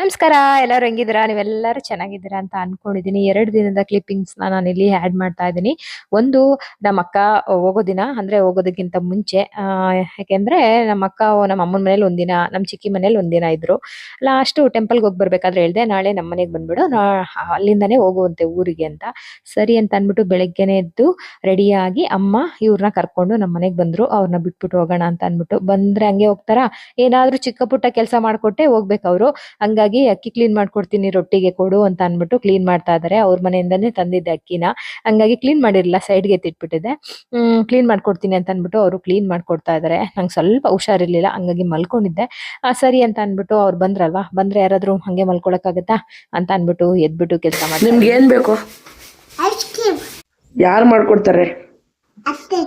ನಮಸ್ಕಾರ, ಎಲ್ಲರೂ ಹೆಂಗಿದ್ದೀರಾ? ನೀವೆಲ್ಲರೂ ಚೆನ್ನಾಗಿದ್ದೀರಾ ಅಂತ ಅನ್ಕೊಂಡಿದೀನಿ. ಎರಡು ದಿನದ ಕ್ಲಿಪ್ಪಿಂಗ್ಸ್ ನಾನು ಇಲ್ಲಿ ಆಡ್ ಮಾಡ್ತಾ ಇದ್ದೀನಿ. ಒಂದು ನಮ್ಮ ಅಕ್ಕ ಹೋಗೋ ದಿನ, ಅಂದ್ರೆ ಹೋಗೋದಕ್ಕಿಂತ ಮುಂಚೆ ಯಾಕೆಂದರೆ ಯಾಕೆಂದ್ರೆ ನಮ್ಮ ಅಕ್ಕ ನಮ್ಮ ಅಮ್ಮನ ಮನೇಲಿ ಒಂದಿನ ನಮ್ಮ ಚಿಕ್ಕಿ ಮನೇಲಿ ಒಂದಿನ ಇದ್ರು. ಲಾಸ್ಟು ಟೆಂಪಲ್ಗೆ ಹೋಗಿ ಬರಬೇಕಾದ್ರೆ ಹೇಳ್ದೆ, ನಾಳೆ ನಮ್ಮ ಮನೆಗೆ ಬಂದ್ಬಿಡು, ನಾ, ಅಲ್ಲಿಂದಾನೇ ಹೋಗುವಂತೆ ಊರಿಗೆ ಅಂತ. ಸರಿ ಅಂತ ಅಂದ್ಬಿಟ್ಟು ಬೆಳಗ್ಗೆನೇ ಎದ್ದು ರೆಡಿಯಾಗಿ ಅಮ್ಮ ಇವ್ರನ್ನ ಕರ್ಕೊಂಡು ನಮ್ಮ ಮನೆಗೆ ಬಂದ್ರು. ಅವ್ರನ್ನ ಬಿಟ್ಬಿಟ್ಟು ಹೋಗೋಣ ಅಂತ ಅಂದ್ಬಿಟ್ಟು ಬಂದ್ರೆ ಹಂಗೆ ಹೋಗ್ತಾರಾ? ಏನಾದರೂ ಚಿಕ್ಕ ಪುಟ್ಟ ಕೆಲಸ ಮಾಡಿಕೊಟ್ಟೆ ಹೋಗ್ಬೇಕು ಅವರು. ಹಂಗಾಗಿ ಅಕ್ಕಿ ಕ್ಲೀನ್ ಮಾಡ್ಕೊಡ್ತೀನಿ ರೊಟ್ಟಿಗೆ ಕೊಡು ಅಂತ ಅನ್ಬಿಟ್ಟು ಕ್ಲೀನ್ ಮಾಡ್ತಾ ಇದಾರೆ. ಅವ್ರ ಮನೆಯಿಂದಾನೇ ತಂದಿದ್ದೆ ಅಕ್ಕಿನ. ಹಂಗಾಗಿ ಕ್ಲೀನ್ ಮಾಡಿರಲಿಲ್ಲ ಸೈಡ್ಗೆ ತಿಟ್ಬಿಟ್ಟಿದೆ ಹ್ಮ್ ಕ್ಲೀನ್ ಮಾಡ್ಕೊಡ್ತೀನಿ ಅಂತ ಅನ್ಬಿಟ್ಟು ಅವರು ಕ್ಲೀನ್ ಮಾಡ್ಕೊಡ್ತಾ ಇದಾರೆ. ನಂಗೆ ಸ್ವಲ್ಪ ಹುಷಾರಿರ್ಲಿಲ್ಲ ಹಂಗಾಗಿ ಮಲ್ಕೊಂಡಿದ್ದೆ. ಆ, ಸರಿ ಅಂತ ಅನ್ಬಿಟ್ಟು ಅವ್ರು ಬಂದ್ರಲ್ವಾ? ಬಂದ್ರೆ ಯಾರಾದ್ರೂ ಹಂಗೆ ಮಲ್ಕೊಳಕ್ಕಾಗತ್ತಾ ಅಂತ ಅನ್ಬಿಟ್ಟು ಎದ್ಬಿಟ್ಟು ಕೆಲಸ ಮಾಡಿ ನಿಮ್ಗೆ ಏನ್ ಬೇಕು? ಐಸ್ ಕ್ರೀಮ್ ಯಾರು ಮಾಡ್ಕೊಡ್ತಾರೆ? ಅಷ್ಟೇ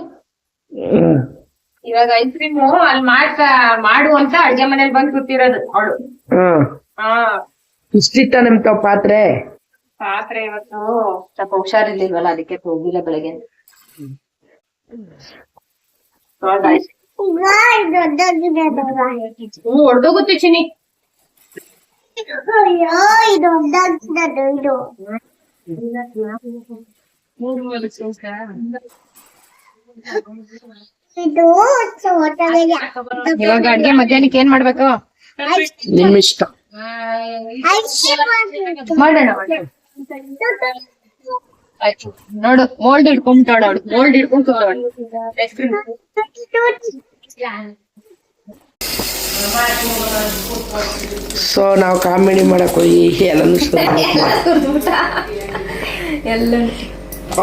ಇವಾಗ ಐಸ್ ಕ್ರೀಮ್ ಅಲ್ಲಿ ಮಾಡ್ತಾ ಮಾಡು ಅಂತ ಅಡ್ಗೆ ಮನೇಲಿ ಬಂದು ಕೂತಿರೋದು ಅವಳು. ಹ್ಮ್. ಹಾ. ಇಷ್ಟಿತ್ತ ನಿಮ್ ತಾವ್ ಪಾತ್ರೆ? ಪಾತ್ರೆ ಇವತ್ತು. ಸ್ವಲ್ಪ ಹುಷಾರಿರ್ಲಿಲ್ವಲ್ಲ ಅದಕ್ಕೆ ಹೋಗಿಲ್ಲ ಬೆಳಗ್ಗೆ. ಹೊಡ್ದೋಗುತ್ತೆ ಚಿನಿ ಇವಾಗ ಅಡ್ಗೆ ಮಧ್ಯಾಹ್ನಕ್ಕೆ ಏನ್ ಮಾಡ್ಬೇಕು? ನಿಮ್ ಇಷ್ಟ ಮಾಡೋಣ ಆಯ್ತು ನೋಡು ಮೋಲ್ಡ್ ಅವಳು ಮೋಲ್ಡ್ ಹಿಡ್ಕೊಂಡ್ ಕೂತವಳು ಐಸ್ ಕ್ರೀಮ್ ಸೊ ನಾವು ಕಾಮಿಡಿ ಮಾಡಕ್ ಹೋಗಿ ಎಲ್ಲಾನು.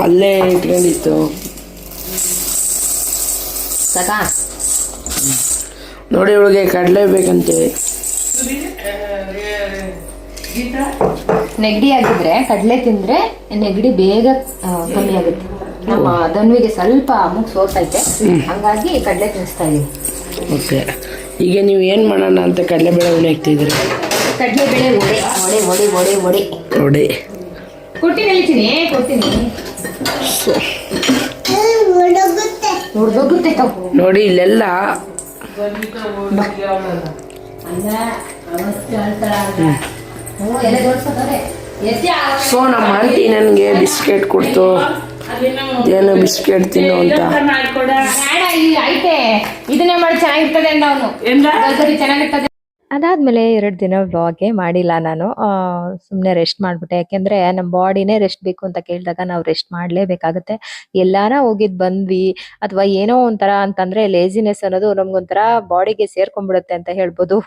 ಅಲ್ಲೇ ಇಟ್ಕೊಂಡಿತ್ತು. ನೋಡಿ ಇವಳಿಗೆ ಕಡಲೆ ಬೇಕಂತೆ. ನೆಗಡಿ ಆಗಿದ್ರೆ ಕಡಲೆ ತಿಂದ್ರೆ ನೆಗಡಿ ಬೇಗ ಕಮ್ಮಿ ಆಗುತ್ತೆ. ನಮ್ಮ ದನ್ವಿಗೆ ಸ್ವಲ್ಪ ಮುಗ್ ಸೋತೈತೆ. ಹಂಗಾಗಿ ಕಡಲೆ ತಿನ್ನಿಸ್ತಾ ಇದೀವಿ. ಓಕೆ. ಈಗ ನೀವು ಏನ್ ಮಾಡೋಣ ಅಂತ ಕಡಲೆ ಬೇಳೆ ಉಳಿ ಹಾಕ್ತಿದ್ರಿ ಕಡಲೆ ಬೇಳೆ ಒಡೆ ಒಡೆ ಒಡೆ ಒಡೆ ಒಡೆ ಒಡೆ ಕೊಟ್ಟಿ ಹೇಳ್ತೀನಿ ಕೊಡ್ತೀನಿ ನೋಡಿ ಇಲ್ಲೆಲ್ಲ ಸೊ ನಮ್ಮ ಆಂಟಿ ನನಗೆ ಬಿಸ್ಕೆಟ್ ಕೊಡ್ತು. ಏನು ಬಿಸ್ಕೆಟ್ ತಿನ್ನು ಅಂತ. ಇದನ್ನೇ ಮಾಡಿ ಚೆನ್ನಾಗಿರ್ತದೆ ಅಂದ ಅವನು. ಸರಿ ಚೆನ್ನಾಗಿರ್ತದೆ. ಅದಾದ್ಮೇಲೆ ಎರಡು ದಿನ ವ್ಲಾಗೆ ಮಾಡಿಲ್ಲ ನಾನು. ಸುಮ್ಮನೆ ರೆಸ್ಟ್ ಮಾಡ್ಬಿಟ್ಟೆ. ಯಾಕೆಂದ್ರೆ ನಮ್ಮ ಬಾಡಿನೇ ರೆಸ್ಟ್ ಬೇಕು ಅಂತ ಕೇಳಿದಾಗ ನಾವು ರೆಸ್ಟ್ ಮಾಡಲೇಬೇಕಾಗತ್ತೆ. ಎಲ್ಲಾನ ಹೋಗಿದ್ ಬಂದ್ವಿ. ಅಥವಾ ಏನೋ ಒಂಥರ ಅಂತಂದ್ರೆ ಲೇಸಿನೆಸ್ ಅನ್ನೋದು ನಮ್ಗೊಂಥರ ಬಾಡಿಗೆ ಸೇರ್ಕೊಂಡ್ಬಿಡುತ್ತೆ ಅಂತ ಹೇಳ್ಬೋದು.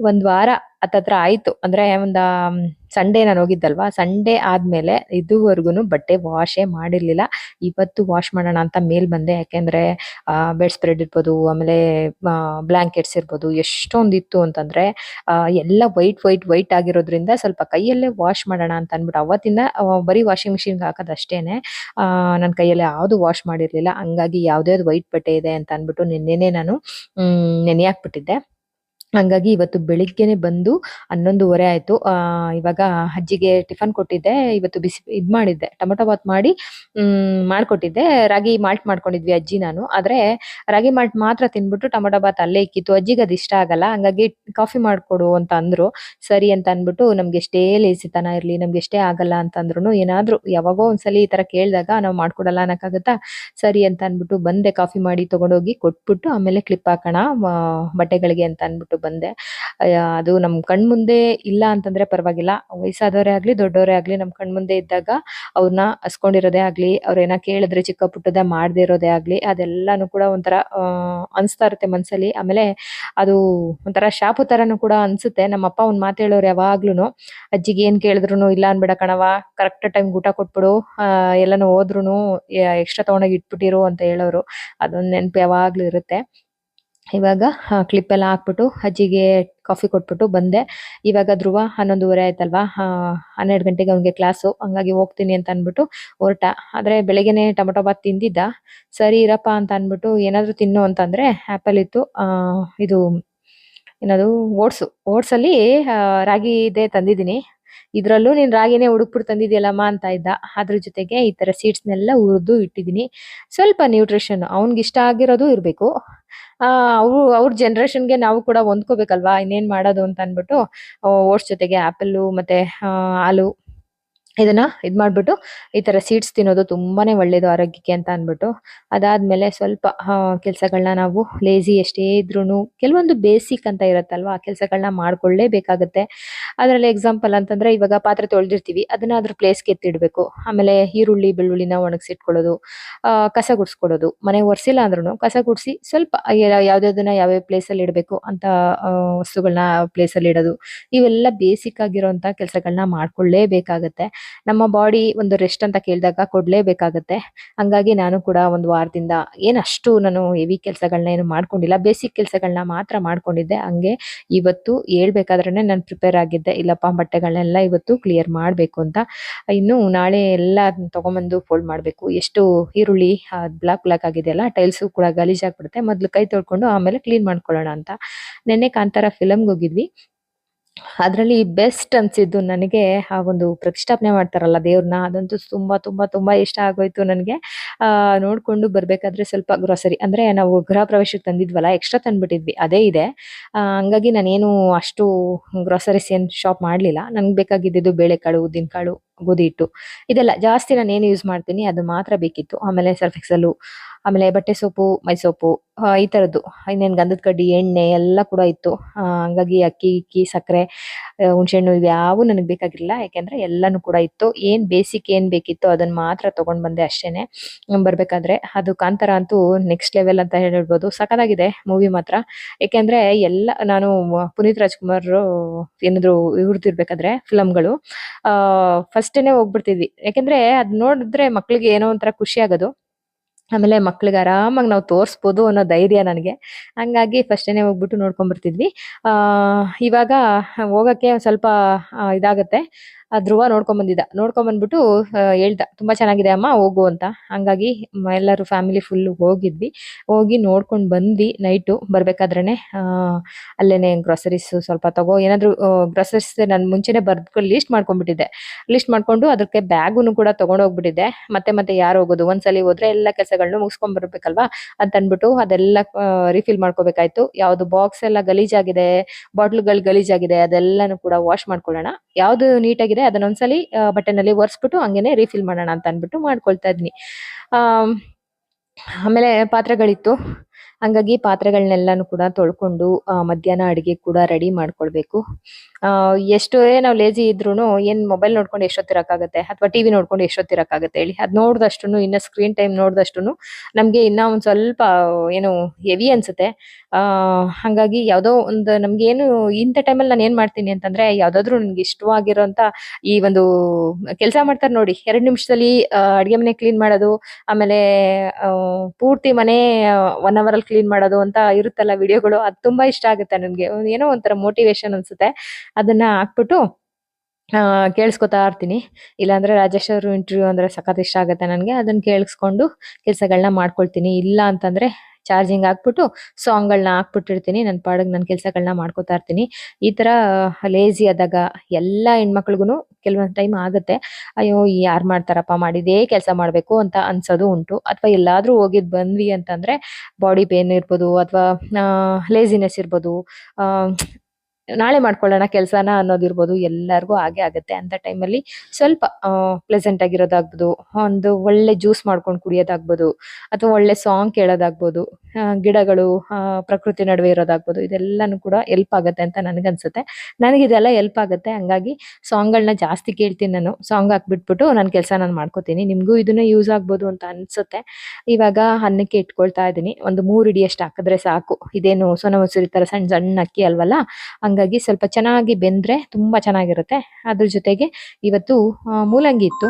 ಒಂದ್ ವಾರ ಹತ್ತತ್ರ ಆಯ್ತು. ಅಂದ್ರೆ ಒಂದ ಸಂಡೇ ನಾನು ಹೋಗಿದ್ದಲ್ವಾ? ಸಂಡೇ ಆದ್ಮೇಲೆ ಇದುವರೆಗೂ ಬಟ್ಟೆ ವಾಶೇ ಮಾಡಿರ್ಲಿಲ್ಲ. ಇವತ್ತು ವಾಶ್ ಮಾಡೋಣ ಅಂತ ಮೇಲ್ ಬಂದೆ. ಯಾಕೆಂದ್ರೆ ಬೆಡ್ ಸ್ಪ್ರೆಡ್ ಇರ್ಬೋದು, ಆಮೇಲೆ ಬ್ಲಾಂಕೆಟ್ಸ್ ಇರ್ಬೋದು, ಎಷ್ಟೊಂದಿತ್ತು ಅಂತಂದ್ರೆ ಎಲ್ಲ ವೈಟ್ ವೈಟ್ ವೈಟ್ ಆಗಿರೋದ್ರಿಂದ ಸ್ವಲ್ಪ ಕೈಯಲ್ಲೇ ವಾಶ್ ಮಾಡೋಣ ಅಂತ ಅಂದ್ಬಿಟ್ಟು ಅವತ್ತಿಂದ ಬರೀ ವಾಷಿಂಗ್ ಮಿಷಿನ್ಗೆ ಹಾಕೋದು ಅಷ್ಟೇ ನನ್ನ ಕೈಯಲ್ಲಿ ಯಾವುದು ವಾಶ್ ಮಾಡಿರ್ಲಿಲ್ಲ. ಹಂಗಾಗಿ ಯಾವುದ್ಯಾವ್ದು ವೈಟ್ ಬಟ್ಟೆ ಇದೆ ಅಂತ ಅಂದ್ಬಿಟ್ಟು ನಿನ್ನೆನೆ ನಾನು ನೆನೆಯಾಕ್ಬಿಟ್ಟಿದ್ದೆ. ಹಂಗಾಗಿ ಇವತ್ತು ಬೆಳಿಗ್ಗೆನೆ ಬಂದು ಹನ್ನೊಂದುವರೆ ಆಯ್ತು. ಇವಾಗ ಅಜ್ಜಿಗೆ ಟಿಫನ್ ಕೊಟ್ಟಿದ್ದೆ. ಇವತ್ತು ಬಿಸಿ, ಇದ್ ಮಾಡಿದ್ದೆ. ಟೊಮೊಟೊ ಬಾತ್ ಮಾಡಿ ಮಾಡ್ಕೊಟ್ಟಿದ್ದೆ. ರಾಗಿ ಮಾಲ್ಟ್ ಮಾಡ್ಕೊಂಡಿದ್ವಿ ಅಜ್ಜಿ ನಾನು. ಆದ್ರೆ ರಾಗಿ ಮಾಲ್ಟ್ ಮಾತ್ರ ತಿನ್ಬಿಟ್ಟು ಟೊಮೊಟೊ ಬಾತ್ ಅಲ್ಲೇ ಇಕ್ಕಿತ್ತು. ಅಜ್ಜಿಗೆ ಅದು ಇಷ್ಟ ಆಗಲ್ಲ. ಹಂಗಾಗಿ ಕಾಫಿ ಮಾಡ್ಕೊಡು ಅಂತ ಅಂದ್ರು. ಸರಿ ಅಂತ ಅನ್ಬಿಟ್ಟು ನಮ್ಗೆ ಎಷ್ಟೇ ಲೇಸಿತನ ಇರಲಿ, ನಮ್ಗೆ ಎಷ್ಟೇ ಆಗಲ್ಲ ಅಂತ ಏನಾದರೂ ಯಾವಾಗೋ ಒಂದ್ಸಲಿ ಈ ತರ ಕೇಳಿದಾಗ ನಾವು ಮಾಡ್ಕೊಡಲ್ಲ ಅನ್ನೋಕ್ಕಾಗತ್ತಾ? ಸರಿ ಅಂತ ಅನ್ಬಿಟ್ಟು ಬಂದೆ. ಕಾಫಿ ಮಾಡಿ ತಗೊಂಡೋಗಿ ಕೊಟ್ಬಿಟ್ಟು ಆಮೇಲೆ ಕ್ಲಿಪ್ ಹಾಕೋಣ ಬಟ್ಟೆಗಳಿಗೆ ಅಂತ ಅನ್ಬಿಟ್ಟು ಬಂದೆ. ಅದು ನಮ್ ಕಣ್ ಮುಂದೆ ಇಲ್ಲ ಅಂತಂದ್ರೆ ಪರವಾಗಿಲ್ಲ. ವಯಸ್ಸಾದವರೇ ಆಗ್ಲಿ, ದೊಡ್ಡವರೇ ಆಗ್ಲಿ, ನಮ್ ಕಣ್ ಮುಂದೆ ಇದ್ದಾಗ ಅವ್ರನ್ನ ಹಸ್ಕೊಂಡಿರೋದೇ ಆಗ್ಲಿ ಅವ್ರೇನ ಕೇಳಿದ್ರೆ ಚಿಕ್ಕ ಪುಟ್ಟದ ಮಾಡದೇ ಇರೋದೇ ಆಗ್ಲಿ, ಅದೆಲ್ಲಾನು ಕೂಡ ಒಂಥರ ಅನ್ಸ್ತಾ ಇರುತ್ತೆ ಮನ್ಸಲ್ಲಿ. ಆಮೇಲೆ ಅದು ಒಂಥರ ಶಾಪು ತರನು ಕೂಡ ಅನ್ಸುತ್ತೆ. ನಮ್ಮಪ್ಪ ಒಂದ್ ಮಾತು ಹೇಳೋರು ಯಾವಾಗ್ಲೂನು, ಅಜ್ಜಿಗೆ ಏನ್ ಕೇಳಿದ್ರು ಇಲ್ಲ ಅನ್ಬೇಡ ಕಣವ ಕರೆಕ್ಟ್ ಟೈಮ್ ಊಟ ಕೊಟ್ಬಿಡು ಎಲ್ಲಾನು ಹೋದ್ರು ಎಕ್ಸ್ಟ್ರಾ ತಗೊಂಡೋಗಿ ಇಟ್ಬಿಟ್ಟಿರು ಅಂತ ಹೇಳೋರು. ಅದೊಂದ್ ನೆನಪು ಯಾವಾಗ್ಲೂ ಇರುತ್ತೆ. ಇವಾಗ ಕ್ಲಿಪ್ ಎಲ್ಲ ಹಾಕ್ಬಿಟ್ಟು ಅಜ್ಜಿಗೆ ಕಾಫಿ ಕೊಟ್ಬಿಟ್ಟು ಬಂದೆ. ಇವಾಗ ಧ್ರುವ ಹನ್ನೊಂದುವರೆ ಆಯ್ತಲ್ವಾ? ಹನ್ನೆರಡು ಗಂಟೆಗೆ ಅವನಿಗೆ ಕ್ಲಾಸು ಹಂಗಾಗಿ ಹೋಗ್ತೀನಿ ಅಂತ ಅಂದ್ಬಿಟ್ಟು ಹೊರಟ. ಆದ್ರೆ ಬೆಳಗ್ಗೆನೆ ಟೊಮೊಟೊ ಬಾತ್ ತಿಂದಿದ್ದ. ಸರಿ ಇರಪ್ಪ ಅಂತ ಅಂದ್ಬಿಟ್ಟು ಏನಾದ್ರು ತಿನ್ನು ಅಂತಂದ್ರೆ ಆಪಲ್ ಇತ್ತು. ಇದು, ಏನದು, ಓಟ್ಸು. ಓಟ್ಸ್ ಅಲ್ಲಿ ರಾಗಿ ಇದೆ ತಂದಿದ್ದೀನಿ. ಇದ್ರಲ್ಲೂ ನೀನ್ ರಾಗಿನೇ ಹುಡುಕ್ಬಿಟ್ಟು ತಂದಿದ್ಯಲ್ಲಮ್ಮ ಅಂತ ಇದ್ದ. ಅದ್ರ ಜೊತೆಗೆ ಈ ತರ ಸೀಡ್ಸ್ನೆಲ್ಲ ಹುರಿದು ಇಟ್ಟಿದ್ದೀನಿ. ಸ್ವಲ್ಪ ನ್ಯೂಟ್ರಿಷನ್ ಇಷ್ಟ ಆಗಿರೋದು ಇರಬೇಕು. ಆ ಅವ್ರು ಅವ್ರ ಜನ್ರೇಷನ್ಗೆ ನಾವು ಕೂಡ ಹೊಂದ್ಕೋಬೇಕಲ್ವಾ ಇನ್ನೇನ್ ಮಾಡೋದು ಅಂತ ಅನ್ಬಿಟ್ಟು ಓಟ್ಸ್ ಜೊತೆಗೆ ಆಪಲ್ಲು ಮತ್ತೆ ಆ, ಹಾಲು ಇದನ್ನ ಇದ್ ಮಾಡ್ಬಿಟ್ಟು ಈ ತರ ಸೀಡ್ಸ್ ತಿನ್ನೋದು ತುಂಬಾನೇ ಒಳ್ಳೇದು ಆರೋಗ್ಯಕ್ಕೆ ಅಂತ ಅನ್ಬಿಟ್ಟು ಅದಾದ್ಮೇಲೆ ಸ್ವಲ್ಪ ಕೆಲಸಗಳನ್ನ ನಾವು ಲೇಜಿ ಎಷ್ಟೇ ಇದ್ರೂನು ಕೆಲವೊಂದು ಬೇಸಿಕ್ ಅಂತ ಇರತ್ತಲ್ವಾ, ಆ ಕೆಲಸಗಳನ್ನ ಮಾಡ್ಕೊಳ್ಳೇಬೇಕಾಗತ್ತೆ. ಅದ್ರಲ್ಲಿ ಎಕ್ಸಾಂಪಲ್ ಅಂತಂದ್ರೆ ಇವಾಗ ಪಾತ್ರೆ ತೊಳೆದಿರ್ತೀವಿ ಅದನ್ನ ಅದ್ರ ಪ್ಲೇಸ್ಗೆ ಎತ್ತಿಡ್ಬೇಕು. ಆಮೇಲೆ ಈರುಳ್ಳಿ, ಬೆಳ್ಳುಳ್ಳಿನ ಒಣಗಿಸಿಟ್ಕೊಳ್ಳೋದು ಕಸ ಗುಡ್ಸ್ಕೊಡೋದು. ಮನೆ ಒರೆಸಿಲ್ಲ ಅಂದ್ರೂ ಕಸ ಗುಡ್ಸಿ ಸ್ವಲ್ಪ ಯಾವ್ದಾವ್ದನ್ನ ಯಾವ್ಯಾವ ಪ್ಲೇಸ್ ಅಲ್ಲಿ ಇಡಬೇಕು ಅಂತ ವಸ್ತುಗಳನ್ನ ಪ್ಲೇಸ್ ಅಲ್ಲಿ ಇಡೋದು. ಇವೆಲ್ಲ ಬೇಸಿಕ್ ಆಗಿರೋಂತ ಕೆಲಸಗಳನ್ನ ಮಾಡ್ಕೊಳ್ಳೇಬೇಕಾಗತ್ತೆ. ನಮ್ಮ ಬಾಡಿ ಒಂದು ರೆಸ್ಟ್ ಅಂತ ಕೇಳಿದಾಗ ಕೊಡ್ಲೇಬೇಕಾಗತ್ತೆ. ಹಂಗಾಗಿ ನಾನು ಕೂಡ ಒಂದು ವಾರದಿಂದ ಏನಷ್ಟು ನಾನು ಹೆವಿ ಕೆಲಸಗಳನ್ನ ಏನು ಮಾಡ್ಕೊಂಡಿಲ್ಲ ಬೇಸಿಕ್ ಕೆಲಸಗಳನ್ನ ಮಾತ್ರ ಮಾಡ್ಕೊಂಡಿದ್ದೆ. ಹಂಗೆ ಇವತ್ತು ಹೇಳ್ಬೇಕಾದ್ರೆ ನಾನು ಪ್ರಿಪೇರ್ ಆಗಿದ್ದೆ. ಇಲ್ಲಪ್ಪ, ಬಟ್ಟೆಗಳನ್ನೆಲ್ಲ ಇವತ್ತು ಕ್ಲಿಯರ್ ಮಾಡಬೇಕು ಅಂತ. ಇನ್ನು ನಾಳೆ ಎಲ್ಲ ತಗೊಂಬಂದು ಫೋಲ್ಡ್ ಮಾಡಬೇಕು. ಎಷ್ಟು ಈರುಳ್ಳಿ ಬ್ಲಾಕ್ ಬ್ಲಾಕ್ ಆಗಿದೆಯಲ್ಲ ಟೈಲ್ಸು ಕೂಡ ಗಲೀಜಾಗ್ಬಿಡುತ್ತೆ. ಮೊದಲು ಕೈ ತೊಳ್ಕೊಂಡು ಆಮೇಲೆ ಕ್ಲೀನ್ ಮಾಡ್ಕೊಳ್ಳೋಣ ಅಂತ. ನೆನ್ನೆ ಕಾಂತಾರ ಫಿಲಮ್ಗೆ ಹೋಗಿದ್ವಿ. ಅದರಲ್ಲಿ ಬೆಸ್ಟ್ ಅನ್ಸಿದ್ದು ನನಗೆ ಆ ಒಂದು ಪ್ರತಿಷ್ಠಾಪನೆ ಮಾಡ್ತಾರಲ್ಲ ದೇವ್ರನ್ನ, ಅದಂತೂ ತುಂಬಾ ತುಂಬಾ ತುಂಬಾ ಇಷ್ಟ ಆಗೋಯ್ತು ನನಗೆ. ಆ, ನೋಡ್ಕೊಂಡು ಬರ್ಬೇಕಾದ್ರೆ ಸ್ವಲ್ಪ ಗ್ರೋಸರಿ ಅಂದ್ರೆ ನಾವು ಗೃಹ ಪ್ರವೇಶಕ್ಕೆ ತಂದಿದ್ವಲ್ಲ ಎಕ್ಸ್ಟ್ರಾ ತಂದ್ಬಿಟ್ಟಿದ್ವಿ, ಅದೇ ಇದೆ. ಹಂಗಾಗಿ ನಾನೇನು ಅಷ್ಟು ಗ್ರೋಸರೀಸ್ ಏನು ಶಾಪ್ ಮಾಡ್ಲಿಲ್ಲ. ನನ್ಗೆ ಬೇಕಾಗಿದ್ದು ಬೇಳೆಕಾಳು, ಉದ್ದಿನಕಾಳು, ಗೋಧಿ ಹಿಟ್ಟು. ಇದೆಲ್ಲ ಜಾಸ್ತಿ ನಾನು ಏನು ಯೂಸ್ ಮಾಡ್ತೀನಿ, ಅದು ಮಾತ್ರ ಬೇಕಿತ್ತು. ಆಮೇಲೆ ಸರ್ಫ್ ಆಮೇಲೆ ಬಟ್ಟೆ ಸೋಪು ಮೈ ಸೋಪು ಆ, ಈ ತರದ್ದು. ಇನ್ನೇನು ಗಂಧದ ಕಡ್ಡಿ ಎಣ್ಣೆ ಎಲ್ಲ ಕೂಡ ಇತ್ತು. ಹಂಗಾಗಿ ಅಕ್ಕಿ ಇಕ್ಕಿ ಸಕ್ಕರೆ ಹುಣಸೆಹಣ್ಣು ಇವ್ಯಾವು ನನಗೆ ಬೇಕಾಗಿರಲಿಲ್ಲ. ಯಾಕೆಂದ್ರೆ ಎಲ್ಲಾನು ಕೂಡ ಇತ್ತು. ಏನ್ ಬೇಸಿಕ್ ಏನ್ ಬೇಕಿತ್ತು ಅದನ್ನ ಮಾತ್ರ ತಗೊಂಡ್ ಬಂದೆ ಅಷ್ಟೇನೆ. ಹ್ಮ್, ಬರ್ಬೇಕಾದ್ರೆ ಅದು ಕಾಂತಾರ ಅಂತೂ ನೆಕ್ಸ್ಟ್ ಲೆವೆಲ್ ಅಂತ ಹೇಳ್ಬೋದು. ಸಖತ್ತಾಗಿದೆ ಮೂವಿ ಮಾತ್ರ. ಯಾಕೆಂದ್ರೆ ಎಲ್ಲ ನಾನು ಪುನೀತ್ ರಾಜ್ಕುಮಾರ್ ಏನಾದ್ರು ಇವ್ರದ್ದು ಇರ್ಬೇಕಾದ್ರೆ ಫಿಲಮ್ಗಳು ಆ ಫಸ್ಟೇನೆ ಹೋಗ್ಬಿಡ್ತಿದ್ವಿ. ಯಾಕೆಂದ್ರೆ ಅದ್ ನೋಡಿದ್ರೆ ಮಕ್ಕಳಿಗೆ ಏನೋ ಒಂಥರ ಖುಷಿ ಆಗೋದು. ಆಮೇಲೆ ಮಕ್ಳಿಗೆ ಆರಾಮಾಗಿ ನಾವು ತೋರಿಸ್ಬೋದು ಅನ್ನೋ ಧೈರ್ಯ ನನಗೆ. ಹಂಗಾಗಿ ಫಸ್ಟೇನೆ ಹೋಗ್ಬಿಟ್ಟು ನೋಡ್ಕೊಂಡ್ ಬರ್ತಿದ್ವಿ ಆ, ಇವಾಗ ಹೋಗಕ್ಕೆ ಸ್ವಲ್ಪ ಇದಾಗತ್ತೆ. ಆ ಧ್ರುವ ನೋಡ್ಕೊಂಡ್ ಬಂದಿದ್ದ. ನೋಡ್ಕೊಂಡ್ ಬಂದ್ಬಿಟ್ಟು ಹೇಳ್ದ, ತುಂಬಾ ಚೆನ್ನಾಗಿದೆ ಅಮ್ಮ, ಹೋಗು ಅಂತ. ಹಂಗಾಗಿ ಎಲ್ಲರೂ ಫ್ಯಾಮಿಲಿ ಫುಲ್ ಹೋಗಿದ್ವಿ. ಹೋಗಿ ನೋಡ್ಕೊಂಡ್ ಬಂದ್ವಿ. ನೈಟು ಬರ್ಬೇಕಾದ್ರೇನೆ, ಆ, ಅಲ್ಲೇನೆ ಗ್ರೋಸರೀಸ್ ಸ್ವಲ್ಪ ತಗೋ, ಏನಾದ್ರು ಗ್ರೋಸರೀಸ್ ನಾನು ಮುಂಚೆನೆ ಬರ್ದ್ಕೊಂಡು ಲಿಸ್ಟ್ ಮಾಡ್ಕೊಂಡ್ಬಿಟ್ಟಿದ್ದೆ. ಲಿಸ್ಟ್ ಮಾಡ್ಕೊಂಡು ಅದಕ್ಕೆ ಬ್ಯಾಗುನು ಕೂಡ ಹೋಗ್ಬಿಟ್ಟಿದ್ದೆ. ಮತ್ತೆ ಮತ್ತೆ ಯಾರು ಹೋಗೋದು? ಒಂದ್ಸಲಿ ಹೋದ್ರೆ ಎಲ್ಲ ಕೆಲಸಗಳನ್ನ ಮುಗಿಸ್ಕೊಂಡ್ ಬರ್ಬೇಕಲ್ವಾ ಅಂತ ಅಂದ್ಬಿಟ್ಟು ಅದೆಲ್ಲ ರಿಫಿಲ್ ಮಾಡ್ಕೋಬೇಕಾಯ್ತು. ಯಾವ್ದು ಬಾಕ್ಸ್ ಎಲ್ಲ ಗಲೀಜಾಗಿದೆ ಬಾಟ್ಲುಗಳು ಗಲೀಜಾಗಿದೆ, ಅದೆಲ್ಲಾನು ಕೂಡ ವಾಶ್ ಮಾಡ್ಕೊಳ್ಳೋಣ. ಯಾವ್ದು ನೀಟಾಗಿದೆ ಅದನ್ನ ಒಂದ್ಸಲಿ ಅಲ್ಲಿ ಒರೆಸ್ಬಿಟ್ಟು ಹಂಗೇನೆ ರೀಫಿಲ್ ಮಾಡೋಣ ಅಂತ ಅನ್ಬಿಟ್ಟು ಮಾಡ್ಕೊಳ್ತಾ ಇದ್ನಿ. ಆಮ್, ಆಮೇಲೆ ಪಾತ್ರೆಗಳಿತ್ತು. ಹಂಗಾಗಿ ಪಾತ್ರೆಗಳನ್ನೆಲ್ಲಾನು ಕೂಡ ತೊಳ್ಕೊಂಡು ಮಧ್ಯಾಹ್ನ ಅಡಿಗೆ ಕೂಡ ರೆಡಿ ಮಾಡ್ಕೊಳ್ಬೇಕು. ಎಷ್ಟೇ ನಾವು ಲೇಜಿ ಇದ್ರು ಏನ್ ಮೊಬೈಲ್ ನೋಡ್ಕೊಂಡು ಎಷ್ಟೊತ್ತಿರಕ್ಕಾಗತ್ತೆ ಅಥವಾ ಟಿವಿ ನೋಡ್ಕೊಂಡು ಎಷ್ಟೊತ್ತಿರಕ್ಕಾಗತ್ತೆ ಹೇಳಿ. ಅದ್ ನೋಡ್ದಷ್ಟು ಇನ್ನ ಸ್ಕ್ರೀನ್ ಟೈಮ್ ನೋಡ್ದಷ್ಟುನು ನಮ್ಗೆ ಇನ್ನ ಒಂದ್ ಸ್ವಲ್ಪ ಏನು ಹೆವಿ ಅನ್ಸುತ್ತೆ. ಆ, ಹಂಗಾಗಿ ಯಾವ್ದೋ ಒಂದು ನಮ್ಗೆ ಏನು ಇಂಥ ಟೈಮಲ್ಲಿ ನಾನು ಏನ್ ಮಾಡ್ತೀನಿ ಅಂತಂದ್ರೆ ಯಾವ್ದಾದ್ರು ನನ್ಗೆ ಇಷ್ಟವಾಗಿರೋಂತ ಈ ಒಂದು ಕೆಲಸ ಮಾಡ್ತಾರೆ ನೋಡಿ. ಎರಡು ನಿಮಿಷದಲ್ಲಿ ಅಡಿಗೆ ಮನೆ ಕ್ಲೀನ್ ಮಾಡೋದು, ಆಮೇಲೆ ಪೂರ್ತಿ ಮನೆ ಒನ್ ಅವರ್ ಕ್ಲೀನ್ ಮಾಡೋದು ಅಂತ ಇರುತ್ತಲ್ಲ ವಿಡಿಯೋಗಳು, ಅದು ತುಂಬಾ ಇಷ್ಟ ಆಗುತ್ತೆ ನನ್ಗೆ. ಏನೋ ಒಂಥರ ಮೋಟಿವೇಶನ್ ಅನ್ಸುತ್ತೆ. ಅದನ್ನ ಹಾಕ್ಬಿಟ್ಟು ಕೇಳಿಸ್ಕೊತಾ ಇರ್ತೀನಿ. ಇಲ್ಲಾಂದ್ರೆ ರಾಜೇಶ್ ಅವರು ಇಂಟರ್ವ್ಯೂ ಅಂದ್ರೆ ಸಖತ್ ಇಷ್ಟ ಆಗುತ್ತೆ ನನಗೆ. ಅದನ್ನ ಕೇಳಿಸ್ಕೊಂಡು ಕೆಲಸಗಳನ್ನ ಮಾಡ್ಕೊಳ್ತೀನಿ. ಇಲ್ಲ ಅಂತಂದ್ರೆ ಚಾರ್ಜಿಂಗ್ ಹಾಕ್ಬಿಟ್ಟು ಸಾಂಗ್ಗಳನ್ನ ಹಾಕ್ಬಿಟ್ಟಿರ್ತೀನಿ. ನನ್ನ ಪಾಡಗ್ ನನ್ನ ಕೆಲಸಗಳನ್ನ ಮಾಡ್ಕೊತಾ ಇರ್ತೀನಿ. ಈ ತರ ಲೇಜಿ ಆದಾಗ ಎಲ್ಲ ಹೆಣ್ಮಕ್ಳಿಗೂ ಕೆಲವೊಂದು ಟೈಮ್ ಆಗುತ್ತೆ. ಅಯ್ಯೋ, ಯಾರು ಮಾಡ್ತಾರಪ್ಪ? ಮಾಡಿದೇ ಕೆಲಸ ಮಾಡಬೇಕು ಅಂತ ಅನ್ಸೋದು ಉಂಟು. ಅಥವಾ ಎಲ್ಲಾದ್ರೂ ಹೋಗಿದ್ ಬಂದ್ವಿ ಅಂತಂದ್ರೆ ಬಾಡಿ ಪೇನ್ ಇರ್ಬೋದು ಅಥವಾ ಲೇಜಿನೆಸ್ ಇರ್ಬೋದು. ನಾಳೆ ಮಾಡ್ಕೊಳ್ಳೋಣ ಕೆಲಸನ ಅನ್ನೋದಿರ್ಬೋದು, ಎಲ್ಲರಿಗೂ ಹಾಗೆ ಆಗುತ್ತೆ ಅಂತ ಟೈಮಲ್ಲಿ ಸ್ವಲ್ಪ ಪ್ಲೆಸೆಂಟ್ ಆಗಿರೋದಾಗ್ಬೋದು, ಒಂದು ಒಳ್ಳೆ ಜ್ಯೂಸ್ ಮಾಡ್ಕೊಂಡು ಕುಡಿಯೋದಾಗ್ಬೋದು, ಅಥವಾ ಒಳ್ಳೆ ಸಾಂಗ್ ಕೇಳೋದಾಗ್ಬೋದು ಗಿಡಗಳು ಪ್ರಕೃತಿ ನಡುವೆ ಇರೋದಾಗ್ಬೋದು, ಇದೆಲ್ಲನೂ ಕೂಡ ಹೆಲ್ಪ್ ಆಗುತ್ತೆ ಅಂತ ನನಗನ್ಸುತ್ತೆ. ನನಗೆ ಇದೆಲ್ಲ ಹೆಲ್ಪ್ ಆಗುತ್ತೆ, ಹಂಗಾಗಿ ಸಾಂಗ್ಗಳನ್ನ ಜಾಸ್ತಿ ಕೇಳ್ತೀನಿ ನಾನು. ಸಾಂಗ್ ಹಾಕ್ಬಿಟ್ಬಿಟ್ಟು ನನ್ನ ಕೆಲಸ ನಾನು ಮಾಡ್ಕೋತೀನಿ. ನಿಮಗೂ ಇದನ್ನ ಯೂಸ್ ಆಗ್ಬೋದು ಅಂತ ಅನ್ಸುತ್ತೆ. ಇವಾಗ ಅನ್ನಕ್ಕೆ ಇಟ್ಕೊಳ್ತಾ ಇದ್ದೀನಿ. ಒಂದು ಮೂರು ಇಡಿಯಷ್ಟು ಹಾಕಿದ್ರೆ ಸಾಕು. ಇದೇನು ಸೊನ ಮೊಸರಿ ತರ ಸಣ್ಣ ಸಣ್ಣ ಅಕ್ಕಿ ಅಲ್ವಲ್ಲ? ಹಂಗಾಗಿ ಸ್ವಲ್ಪ ಚೆನ್ನಾಗಿ ಬೆಂದ್ರೆ ತುಂಬಾ ಚೆನ್ನಾಗಿರುತ್ತೆ. ಅದ್ರ ಜೊತೆಗೆ ಇವತ್ತು ಮೂಲಂಗಿ ಇತ್ತು.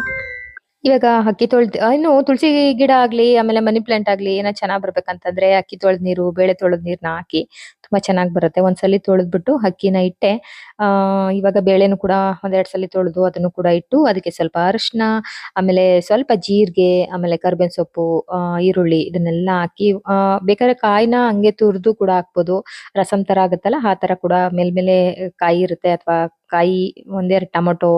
ಇವಾಗ ಅಕ್ಕಿ ತೊಳ್ದು ಇನ್ನು ತುಳಸಿ ಗಿಡ ಆಗ್ಲಿ, ಆಮೇಲೆ ಮನಿ ಪ್ಲಾಂಟ್ ಆಗ್ಲಿ ಏನೋ ಚೆನ್ನಾಗ್ ಬರ್ಬೇಕಂತಂದ್ರೆ ಅಕ್ಕಿ ತೊಳೆದ ನೀರು, ಬೇಳೆ ತೊಳೆದ್ ನೀರ್ನ ಹಾಕಿ ತುಂಬಾ ಚೆನ್ನಾಗಿ ಬರುತ್ತೆ. ಒಂದ್ಸಲಿ ತೊಳೆದ್ಬಿಟ್ಟು ಅಕ್ಕಿನ ಇಟ್ಟೆ, ಆ, ಇವಾಗ ಬೇಳೆನು ಕೂಡ ಒಂದೆರಡು ಸಲ ತೊಳೆದು ಅದನ್ನು ಕೂಡ ಇಟ್ಟು ಅದಕ್ಕೆ ಸ್ವಲ್ಪ ಅರಿಶಿನ, ಆಮೇಲೆ ಸ್ವಲ್ಪ ಜೀರಿಗೆ, ಆಮೇಲೆ ಕರ್ಬೇವಿನ ಸೊಪ್ಪು ಈರುಳ್ಳಿ ಇದನ್ನೆಲ್ಲ ಹಾಕಿ ಬೇಕಾದ್ರೆ ಕಾಯಿನ ಹಂಗೆ ತುರಿದು ಕೂಡ ಹಾಕ್ಬೋದು. ರಸಂ ತರ ಆಗುತ್ತಲ್ಲ, ಆ ತರ ಕೂಡ ಮೇಲ್ಮೇಲೆ ಕಾಯಿ ಇರುತ್ತೆ ಅಥವಾ ಕಾಯಿ ಒಂದೆರಡು ಟೊಮೊಟೊ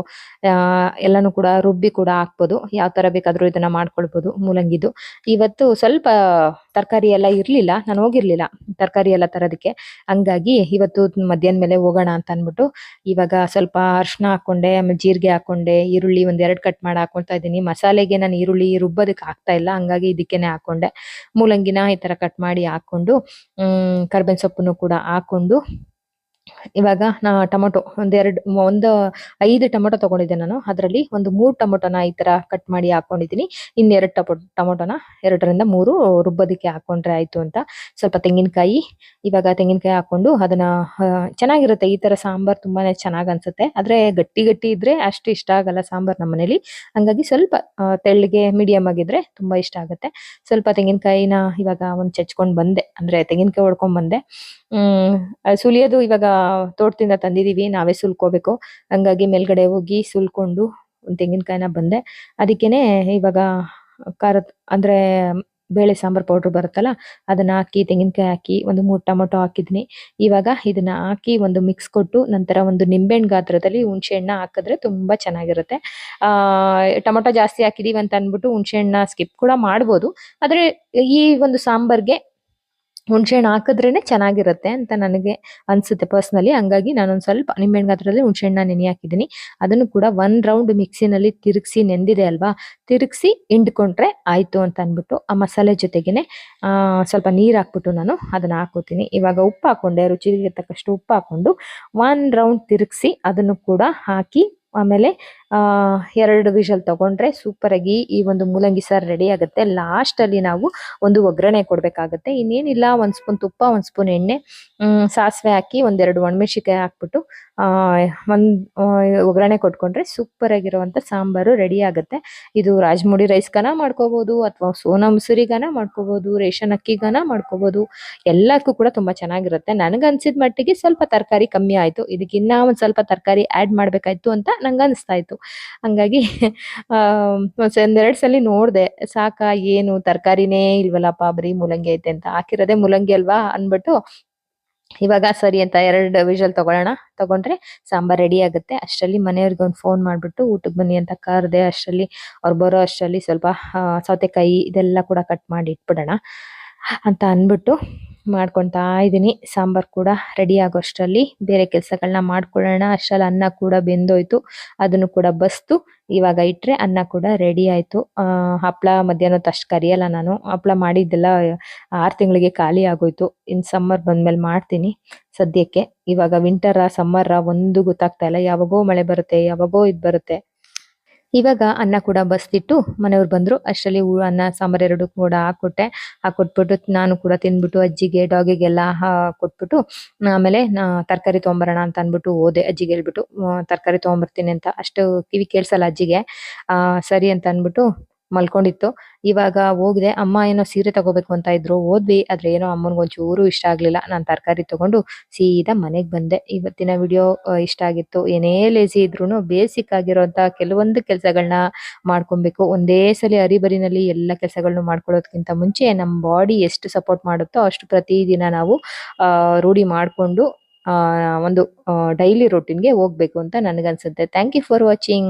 ಎಲ್ಲಾನು ಕೂಡ ರುಬ್ಬಿ ಕೂಡ ಹಾಕ್ಬೋದು. ಯಾವ ತರ ಬೇಕಾದ್ರೂ ಇದನ್ನ ಮಾಡ್ಕೊಳ್ಬೋದು ಮೂಲಂಗಿದು. ಇವತ್ತು ಸ್ವಲ್ಪ ತರಕಾರಿ ಎಲ್ಲ ಇರ್ಲಿಲ್ಲ, ನಾನು ಹೋಗಿರ್ಲಿಲ್ಲ. ತರಕಾರಿ ಎಲ್ಲ ತರೋದಕ್ಕೆ. ಹಂಗಾಗಿ ಇವತ್ತು ಮಧ್ಯಾಹ್ನ ಮೇಲೆ ಹೋಗೋಣ ಅಂತ ಅಂದ್ಬಿಟ್ಟು ಇವಾಗ ಸ್ವಲ್ಪ ಅರ್ಶಿನ ಹಾಕೊಂಡೆ ಆಮೇಲೆ ಜೀರಿಗೆ ಹಾಕೊಂಡೆ ಈರುಳ್ಳಿ ಒಂದ್ ಎರಡ್ ಕಟ್ ಮಾಡಿ ಹಾಕೊಳ್ತಾ ಇದ್ದೀನಿ. ಮಸಾಲೆಗೆ ನಾನು ಈರುಳ್ಳಿ ರುಬ್ಬೋದಕ್ಕೆ ಆಗ್ತಾ ಇಲ್ಲ, ಹಂಗಾಗಿ ಇದಕ್ಕೇನೆ ಹಾಕೊಂಡೆ. ಮೂಲಂಗಿನ ಈ ತರ ಕಟ್ ಮಾಡಿ ಹಾಕೊಂಡು ಕರ್ಬೇವಿನ ಸೊಪ್ಪನ್ನು ಕೂಡ ಹಾಕೊಂಡು ಇವಾಗ ನಾ ಟೊಮೊಟೊ ಒಂದೆರಡು ಒಂದು ಐದು ಟೊಮೊಟೊ ತಗೊಂಡಿದ್ದೆ ನಾನು. ಅದರಲ್ಲಿ ಒಂದು ಮೂರು ಟೊಮೊಟೊನ ಈ ತರ ಕಟ್ ಮಾಡಿ ಹಾಕೊಂಡಿದ್ದೀನಿ. ಇನ್ನೆರಡು ಟೊಮೊ ಟೊಮೊಟೊನ ಎರಡರಿಂದ ಮೂರು ರುಬ್ಬೋದಕ್ಕೆ ಹಾಕೊಂಡ್ರೆ ಆಯ್ತು ಅಂತ. ಸ್ವಲ್ಪ ತೆಂಗಿನಕಾಯಿ, ಇವಾಗ ತೆಂಗಿನಕಾಯಿ ಹಾಕೊಂಡು ಅದನ್ನ ಚೆನ್ನಾಗಿರುತ್ತೆ. ಈ ತರ ಸಾಂಬಾರ್ ತುಂಬಾನೇ ಚೆನ್ನಾಗ್ ಅನ್ಸುತ್ತೆ. ಆದ್ರೆ ಗಟ್ಟಿ ಗಟ್ಟಿ ಇದ್ರೆ ಅಷ್ಟು ಇಷ್ಟ ಆಗಲ್ಲ ಸಾಂಬಾರ್ ನಮ್ಮ ಮನೇಲಿ ಹಂಗಾಗಿ ಸ್ವಲ್ಪ ತೆಳ್ಳಗೆ ಮೀಡಿಯಂ ಆಗಿದ್ರೆ ತುಂಬಾ ಇಷ್ಟ ಆಗುತ್ತೆ. ಸ್ವಲ್ಪ ತೆಂಗಿನಕಾಯಿನ ಇವಾಗ ಒಂದು ಚಚ್ಕೊಂಡ್ ಬಂದೆ. ಅಂದ್ರೆ ತೆಂಗಿನಕಾಯಿ ಹೊಡ್ಕೊಂಡ್ ಬಂದೆ. ಹ್ಮ್ ಸುಲಿಯೋದು ಇವಾಗ ತೋಟದಿಂದ ತಂದಿದೀವಿ, ನಾವೇ ಸುಲ್ಕೋಬೇಕು. ಹಂಗಾಗಿ ಮೇಲ್ಗಡೆ ಹೋಗಿ ಸುಲ್ಕೊಂಡು ಒಂದು ತೆಂಗಿನಕಾಯಿನ ಬಂದೆ. ಅದಕ್ಕೇನೆ ಇವಾಗ ಖಾರದ ಅಂದ್ರೆ ಬೇಳೆ ಸಾಂಬಾರ್ ಪೌಡರ್ ಬರುತ್ತಲ್ಲ, ಅದನ್ನ ಹಾಕಿ, ತೆಂಗಿನಕಾಯಿ ಹಾಕಿ ಒಂದು ಮೂರು ಟೊಮೊಟೊ ಹಾಕಿದ್ನಿ. ಇವಾಗ ಇದನ್ನ ಹಾಕಿ ಒಂದು ಮಿಕ್ಸ್ ಕೊಟ್ಟು ನಂತರ ಒಂದು ನಿಂಬೆಹಣ್ಣು ಗಾತ್ರದಲ್ಲಿ ಹುಣಸೆಹಣ್ಣ ಹಾಕಿದ್ರೆ ತುಂಬಾ ಚೆನ್ನಾಗಿರುತ್ತೆ. ಆ, ಟೊಮೊಟೊ ಜಾಸ್ತಿ ಹಾಕಿದೀವಿ ಅಂತ ಅನ್ಬಿಟ್ಟು ಹುಣಸೆಹಣ್ಣ ಸ್ಕಿಪ್ ಕೂಡ ಮಾಡ್ಬೋದು. ಆದ್ರೆ ಈ ಒಂದು ಸಾಂಬಾರ್ಗೆ ಹುಣಸೆ ಹಾಕಿದ್ರೇ ಚೆನ್ನಾಗಿರುತ್ತೆ ಅಂತ ನನಗೆ ಅನಿಸುತ್ತೆ ಪರ್ಸ್ನಲಿ. ಹಂಗಾಗಿ ನಾನೊಂದು ಸ್ವಲ್ಪ ನಿಂಬೆಹಣ್ಣು ಗಾತ್ರದಲ್ಲಿ ಹುಣಸೆ ಹಣ್ಣ ನೆನೆ ಹಾಕಿದ್ದೀನಿ. ಅದನ್ನು ಕೂಡ ಒನ್ ರೌಂಡ್ ಮಿಕ್ಸಿನಲ್ಲಿ ತಿರುಗಿಸಿ ನೆಂದಿದೆ ಅಲ್ವಾ? ತಿರುಗಿಸಿ ಹಿಂಡ್ಕೊಂಡ್ರೆ ಆಯಿತು ಅಂತ ಅಂದ್ಬಿಟ್ಟು ಆ ಮಸಾಲೆ ಜೊತೆಗೇನೆ ಸ್ವಲ್ಪ ನೀರು ಹಾಕ್ಬಿಟ್ಟು ನಾನು ಅದನ್ನ ಹಾಕೋತೀನಿ. ಇವಾಗ ಉಪ್ಪು ಹಾಕೊಂಡೆ, ರುಚಿಗೆ ತಕ್ಕಷ್ಟು ಉಪ್ಪು ಹಾಕೊಂಡು ಒನ್ ರೌಂಡ್ ತಿರುಗಿಸಿ ಅದನ್ನು ಕೂಡ ಹಾಕಿ ಆಮೇಲೆ ಎರಡು ವಿಷಲ್ ತಗೊಂಡ್ರೆ ಸೂಪರ್ ಆಗಿ ಈ ಒಂದು ಮೂಲಂಗಿ ಸಾರು ರೆಡಿ ಆಗುತ್ತೆ. ಲಾಸ್ಟ್ ಅಲ್ಲಿ ನಾವು ಒಂದು ಒಗ್ಗರಣೆ ಕೊಡಬೇಕಾಗುತ್ತೆ. ಇನ್ನೇನಿಲ್ಲ, ಒಂದ್ ಸ್ಪೂನ್ ತುಪ್ಪ, ಒಂದ್ ಸ್ಪೂನ್ ಎಣ್ಣೆ. ಸಾಸಿವೆ ಹಾಕಿ ಒಂದೆರಡು ಒಣಮೆಣಸಿಕಾಯಿ ಹಾಕ್ಬಿಟ್ಟು ಒಂದು ಒಗ್ಗರಣೆ ಕೊಟ್ಕೊಂಡ್ರೆ ಸೂಪರ್ ಆಗಿರುವಂತ ಸಾಂಬಾರು ರೆಡಿ ಆಗುತ್ತೆ. ಇದು ರಾಜಮುಡಿ ರೈಸ್ಗನ ಮಾಡ್ಕೋಬಹುದು ಅಥವಾ ಸೋನಾ ಮಸೂರಿಗನ ಮಾಡ್ಕೋಬಹುದು ರೇಷನ್ ಅಕ್ಕಿಗನ ಮಾಡ್ಕೋಬಹುದು ಎಲ್ಲಕ್ಕೂ ಕೂಡ ತುಂಬಾ ಚೆನ್ನಾಗಿರುತ್ತೆ. ನನಗೆ ಅನ್ಸಿದ ಮಟ್ಟಿಗೆ ಸ್ವಲ್ಪ ತರಕಾರಿ ಕಮ್ಮಿ ಆಯ್ತು. ಇದಕ್ಕಿನ್ನ ಒಂದು ಸ್ವಲ್ಪ ತರಕಾರಿ ಆಡ್ ಮಾಡಬೇಕಾಯ್ತು ಅಂತ ನಂಗೆ ಅನಿಸ್ತಾ ಇತ್ತು. ಹಂಗಾಗಿ ಒಂದೆರಡು ಸಲ ನೋಡಿದೆ, ಸಾಕ, ಏನು ತರಕಾರಿನೇ ಇಲ್ವಲ್ಲಪ್ಪ, ಬರೀ ಮೂಲಂಗಿ ಐತೆ ಅಂತ. ಹಾಕಿರೋದೇ ಮೂಲಂಗಿ ಅಲ್ವಾ ಅನ್ಬಿಟ್ಟು ಇವಾಗ ಸರಿ ಅಂತ ಎರಡು ವಿಷಲ್ ತಗೊಳ್ಳೋಣ. ತಗೊಂಡ್ರೆ ಸಾಂಬಾರ್ ರೆಡಿ ಆಗುತ್ತೆ. ಅಷ್ಟರಲ್ಲಿ ಮನೆಯವ್ರಿಗೆ ಒಂದು ಫೋನ್ ಮಾಡಿಬಿಟ್ಟು ಊಟಕ್ಕೆ ಬನ್ನಿ ಅಂತ ಕರೆದೆ ಅಷ್ಟರಲ್ಲಿ ಅವ್ರು ಬರೋ ಅಷ್ಟರಲ್ಲಿ ಸ್ವಲ್ಪ ಸೌತೆಕಾಯಿ ಇದೆಲ್ಲ ಕೂಡ ಕಟ್ ಮಾಡಿ ಇಟ್ಬಿಡೋಣ ಅಂತ ಅನ್ಬಿಟ್ಟು ಮಾಡ್ಕೊತಾ ಇದ್ದೀನಿ. ಸಾಂಬಾರ್ ಕೂಡ ರೆಡಿ ಆಗೋ ಅಷ್ಟರಲ್ಲಿ ಬೇರೆ ಕೆಲಸಗಳನ್ನ ಮಾಡ್ಕೊಳ್ಳೋಣ. ಅಷ್ಟರಲ್ಲಿ ಅನ್ನ ಕೂಡ ಬೆಂದೋಯ್ತು. ಅದನ್ನು ಕೂಡ ಬಸ್ತು. ಇವಾಗ ಇಟ್ರೆ ಅನ್ನ ಕೂಡ ರೆಡಿ ಆಯ್ತು. ಹಪ್ಪಳ ಮಧ್ಯಾಹ್ನ ಅಷ್ಟು ಕರಿಯಲ್ಲ ನಾನು. ಹಪ್ಪಳ ಮಾಡಿದ್ದೆಲ್ಲ, ಆರು ತಿಂಗಳಿಗೆ ಖಾಲಿ ಆಗೋಯ್ತು. ಇನ್ ಸಮ್ಮರ್ ಬಂದ್ಮೇಲೆ ಮಾಡ್ತೀನಿ ಸದ್ಯಕ್ಕೆ. ಇವಾಗ ವಿಂಟರ ಸಮ್ಮರ್ ಒಂದು ಗೊತ್ತಾಗ್ತಾ ಇಲ್ಲ. ಯಾವಾಗೋ ಮಳೆ ಬರುತ್ತೆ, ಯಾವಾಗೋ ಇದು ಬರುತ್ತೆ. ಇವಾಗ ಅನ್ನ ಕೂಡ ಬಸ್ದಿಟ್ಟು ಮನೆಯವ್ರು ಬಂದ್ರು. ಅಷ್ಟರಲ್ಲಿ ಅನ್ನ, ಸಾಂಬಾರ್ ಎರಡು ಕೂಡ ಹಾಕೊಟ್ಟೆ. ಹಾಕೊಟ್ಬಿಟ್ಟು ನಾನು ಕೂಡ ತಿಂದ್ಬಿಟ್ಟು ಅಜ್ಜಿಗೆ, ಡಾಗಿಗೆಲ್ಲ ಕೊಟ್ಬಿಟ್ಟು ಆಮೇಲೆ ತರಕಾರಿ ತೊಗೊಂಬರೋಣ ಅಂತ ಅಂದ್ಬಿಟ್ಟು ಹೋದೆ. ಅಜ್ಜಿಗೆ ಹೇಳ್ಬಿಟ್ಟು ತರಕಾರಿ ತೊಗೊಂಬರ್ತೀನಿ ಅಂತ. ಅಷ್ಟು ಕಿವಿ ಕೇಳಿಸಲ್ಲ ಅಜ್ಜಿಗೆ. ಸರಿ ಅಂತ ಅನ್ಬಿಟ್ಟು ಮಲ್ಕೊಂಡಿತ್ತು. ಇವಾಗ ಹೋಗಿದೆ. ಅಮ್ಮ ಏನೋ ಸೀರೆ ತಗೋಬೇಕು ಅಂತ ಇದ್ರು. ಹೋದ್ವಿ. ಆದ್ರೆ ಏನೋ ಅಮ್ಮನ್ಗೆ ಒಂಚೂರು ಇಷ್ಟ ಆಗ್ಲಿಲ್ಲ. ನಾನು ತರಕಾರಿ ತಗೊಂಡು ಸೀದಾ ಮನೆಗೆ ಬಂದೆ. ಇವತ್ತಿನ ವಿಡಿಯೋ ಇಷ್ಟ ಆಗಿತ್ತು. ಏನೇ ಲೇಸಿ ಇದ್ರು ಬೇಸಿಕ್ ಆಗಿರೋಂತ ಕೆಲವೊಂದು ಕೆಲಸಗಳನ್ನ ಮಾಡ್ಕೊಬೇಕು. ಒಂದೇ ಸಲ ಅರಿಬರಿನಲ್ಲಿ ಎಲ್ಲ ಕೆಲಸಗಳನ್ನು ಮಾಡ್ಕೊಳ್ಳೋದಕ್ಕಿಂತ ಮುಂಚೆ ನಮ್ಮ ಬಾಡಿ ಎಷ್ಟು ಸಪೋರ್ಟ್ ಮಾಡುತ್ತೋ ಅಷ್ಟು ಪ್ರತಿದಿನ ನಾವು ರೂಢಿ ಮಾಡ್ಕೊಂಡು ಒಂದು ಡೈಲಿ ಗೆ ಹೋಗ್ಬೇಕು ಅಂತ ನನಗನ್ಸುತ್ತೆ. Thank you for watching